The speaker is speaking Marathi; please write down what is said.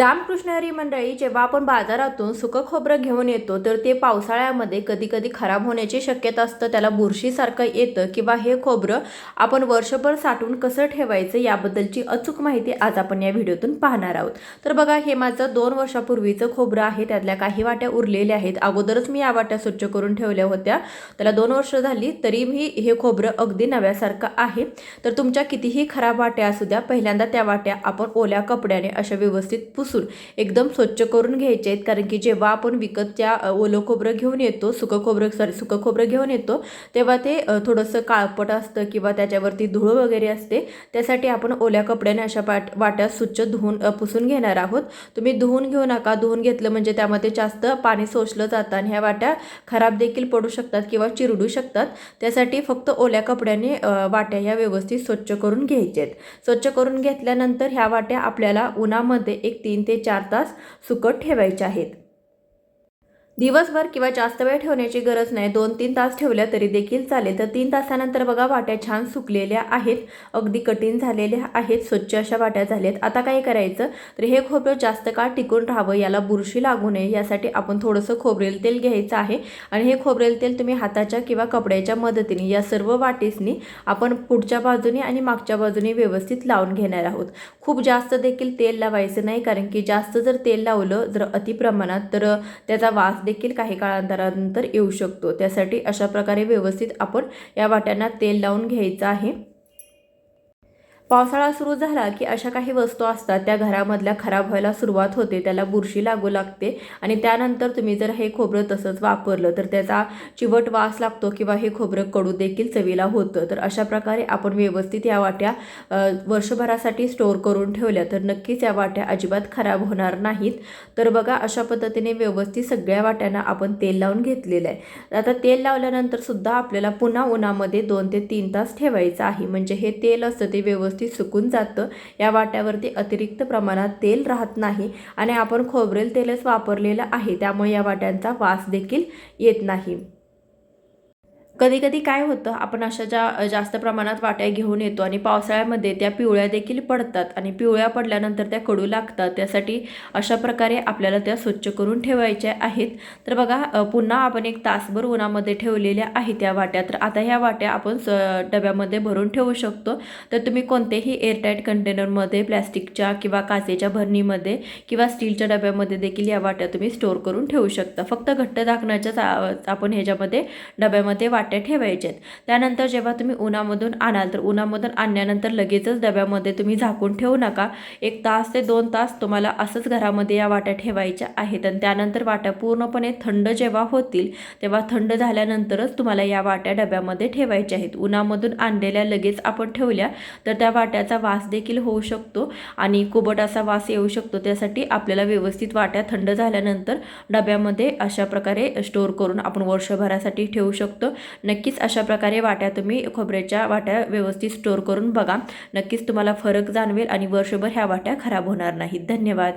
रामकृष्ण हरी मंडळी जेव्हा आपण बाजारातून सुकं खोबरं घेऊन येतो तर ते पावसाळ्यामध्ये कधी कधी खराब होण्याची शक्यता असतं. त्याला बुरशीसारखं येतं किंवा हे खोबरं आपण वर्षभर साठवून कसं ठेवायचं याबद्दलची अचूक माहिती आज आपण या व्हिडिओतून पाहणार आहोत. तर बघा हे माझं दोन वर्षापूर्वीचं खोबरं आहे. त्यातल्या काही वाट्या उरलेल्या आहेत. अगोदरच मी या वाट्या स्वच्छ करून ठेवल्या होत्या. त्याला दोन वर्ष झाली तरी मी हे खोबरं अगदी नव्यासारखं आहे. तर तुमच्या कितीही खराब वाट्या असू द्या पहिल्यांदा त्या वाट्या आपण ओल्या कपड्याने अशा व्यवस्थित पुस पुसून एकदम स्वच्छ करून घ्यायचे आहेत. कारण की जेव्हा आपण विकत त्या ओलं खोबरं घेऊन येतो सुकं खोबरं सॉरी सुकं खोबरं घेऊन येतो तेव्हा ते थोडंसं काळपट असतं किंवा त्याच्यावरती धूळ वगैरे असते. त्यासाठी आपण ओल्या कपड्याने अशा पाट वाट्या स्वच्छ धुवून पुसून घेणार आहोत. तुम्ही धुवून घेऊ नका. धुवून घेतलं म्हणजे त्यामध्ये जास्त पाणी सोसलं जातं आणि ह्या वाट्या खराब देखील पडू शकतात किंवा चिरडू शकतात. त्यासाठी फक्त ओल्या कपड्याने वाट्या ह्या व्यवस्थित स्वच्छ करून घ्यायच्या आहेत. स्वच्छ करून घेतल्यानंतर ह्या वाट्या आपल्याला उन्हामध्ये एक तीन ते चार तास सुकट ठेवायचे आहेत. दिवसभर किंवा जास्त वेळ ठेवण्याची गरज नाही. दोन तीन तास ठेवल्या तरी देखील चालेल. तर तीन तासानंतर बघा वाट्या छान सुकलेल्या आहेत. अगदी कठीण झालेल्या आहेत. स्वच्छ अशा वाट्या झाल्यात. आता काय करायचं? तर हे खोबरं जास्त काळ टिकून राहावं. याला बुरशी लागू नये. यासाठी आपण थोडंसं खोबरेल तेल घ्यायचं आहे. आणि हे खोबरेल तेल तुम्ही हाताच्या किंवा कपड्याच्या मदतीने या सर्व वाटीसनी आपण पुढच्या बाजूने आणि मागच्या बाजूने व्यवस्थित लावून घेणार आहोत. खूप जास्त देखील तेल लावायचं नाही. कारण की जास्त जर तेल लावलं जर अतिप्रमाणात तर त्याचा वास देखील काही काळांतरानंतर येऊ शकतो. त्यासाठी अशा प्रकारे व्यवस्थित आपण या वाट्यांना तेल लावून घ्यायचं आहे. पावसाळा सुरू झाला की अशा काही वस्तू असतात त्या घरामधल्या खराब व्हायला सुरुवात होते त्याला बुरशी लागू लागते आणि त्यानंतर तुम्ही जर हे खोबरं तसंच वापरलं तर त्याचा चिवट वास लागतो किंवा हे खोबरं कडू देखील चवीला होतं. तर अशा प्रकारे आपण व्यवस्थित या वाट्या वर्षभरासाठी स्टोअर करून ठेवल्या तर नक्कीच या वाट्या अजिबात खराब होणार नाहीत. तर बघा अशा पद्धतीने व्यवस्थित सगळ्या वाट्यांना आपण तेल लावून घेतलेलं आहे. आता तेल लावल्यानंतर सुद्धा आपल्याला पुन्हा उन्हामध्ये दोन ते तीन तास ठेवायचं आहे. म्हणजे हे तेल असतं ते व्यवस्थित सुकून जातं. या वाट्यावरती अतिरिक्त प्रमाणात तेल राहत नाही आणि आपण खोबरेल तेलच वापरलेलं आहे. त्यामुळे या वाट्यांचा वास देखील येत नाही. कधी कधी काय होतं आपण अशा ज्या जास्त प्रमाणात वाट्या घेऊन येतो आणि पावसाळ्यामध्ये त्या पिवळ्या देखील पडतात आणि पिवळ्या पडल्यानंतर त्या कडू लागतात त्यासाठी अशा प्रकारे आपल्याला त्या स्वच्छ करून ठेवायच्या आहेत. तर बघा पुन्हा आपण एक तासभर उन्हामध्ये ठेवलेल्या आहेत त्या वाट्या. तर आता ह्या वाट्या आपण स डब्यामध्ये भरून ठेवू शकतो. तर तुम्ही कोणतेही एअरटाईट कंटेनरमध्ये प्लॅस्टिकच्या किंवा काचेच्या भरणीमध्ये किंवा स्टीलच्या डब्यामध्ये देखील या वाट्या तुम्ही स्टोअर करून ठेवू शकता. फक्त घट्ट दाखण्याच्या आपण ह्याच्यामध्ये डब्यामध्ये वाट पाट्या आहेत त्यानंतर जेव्हा तुम्ही उन्हामधून आणाल तर उन्हामधून आणल्यानंतर लगेचच डब्यामध्ये तुम्ही झाकून ठेवू नका. एक तास ते दोन तास तुम्हाला असंच घरामध्ये या वाट्या ठेवायच्या आहेत आणि त्यानंतर वाट्या पूर्णपणे थंड जेव्हा होतील तेव्हा थंड झाल्यानंतरच तुम्हाला या वाट्या डब्यामध्ये ठेवायच्या आहेत. उन्हामधून आणलेल्या लगेच आपण ठेवल्या तर त्या वाट्याचा वास देखील होऊ शकतो आणि कुबट असा वास येऊ शकतो. त्यासाठी आपल्याला व्यवस्थित वाट्या थंड झाल्यानंतर डब्यामध्ये अशा प्रकारे स्टोअर करून आपण वर्षभरासाठी ठेवू शकतो. नक्कीच अशा प्रकारे वाट्या तुम्ही खोबऱ्याच्या वाट्या व्यवस्थित स्टोअर करून बघा. नक्कीच तुम्हाला फरक जाणवेल आणि वर्षभर ह्या वाट्या खराब होणार नाहीत. धन्यवाद.